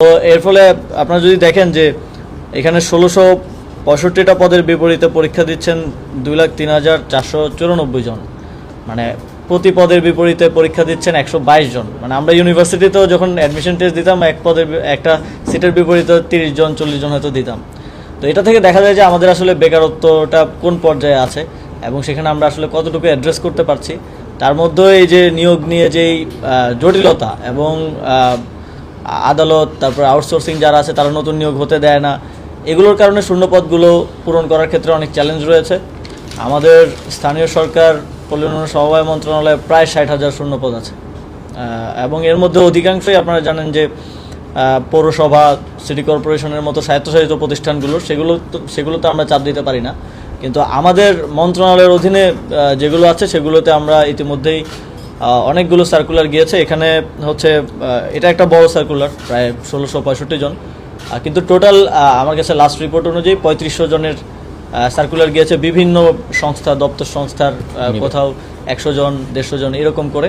তো এর ফলে আপনারা যদি দেখেন যে এখানে ষোলোশো পঁয়ষট্টিটা পদের বিপরীতে পরীক্ষা দিচ্ছেন দুই লাখ তিন হাজার চারশো চুরানব্বই জন। মানে প্রতি পদের বিপরীতে পরীক্ষা দিচ্ছেন একশো বাইশ জন। মানে আমরা ইউনিভার্সিটিতেও যখন অ্যাডমিশন টেস্ট দিতাম, এক পদের একটা সিটের বিপরীতে তিরিশ জন, চল্লিশ জন হয়তো দিতাম। তো এটা থেকে দেখা যায় যে আমাদের আসলে বেকারত্বটা কোন পর্যায়ে আছে এবং সেখানে আমরা আসলে কতটুকু অ্যাড্রেস করতে পারছি। তার মধ্যে এই যে নিয়োগ নিয়ে যেই জটিলতা এবং আদালত, তারপর আউটসোর্সিং যারা আছে তারা নতুন নিয়োগ হতে দেয় না। এগুলোর কারণে শূন্যপদগুলো পূরণ করার ক্ষেত্রে অনেক চ্যালেঞ্জ রয়েছে। আমাদের স্থানীয় সরকার, পল্লী সমবায় মন্ত্রণালয়ে প্রায় ষাট হাজার শূন্যপদ আছে। এবং এর মধ্যে অধিকাংশই আপনারা জানেন যে পৌরসভা সিটি কর্পোরেশনের মতো স্বায়ত্তশাসিত প্রতিষ্ঠানগুলো, সেগুলো তো- সেগুলোতে আমরা চাপ দিতে পারি না। কিন্তু আমাদের মন্ত্রণালয়ের অধীনে যেগুলো আছে সেগুলোতে আমরা ইতিমধ্যেই অনেকগুলো সার্কুলার গিয়েছে। এখানে হচ্ছে এটা একটা বড় সার্কুলার প্রায় ষোলোশো পঁয়ষট্টি জন। কিন্তু টোটাল আমার কাছে লাস্ট রিপোর্ট অনুযায়ী পঁয়ত্রিশশো জনের সার্কুলার গিয়েছে বিভিন্ন সংস্থা দপ্তর সংস্থার কোথাও একশো জন দেড়শো জন এরকম করে।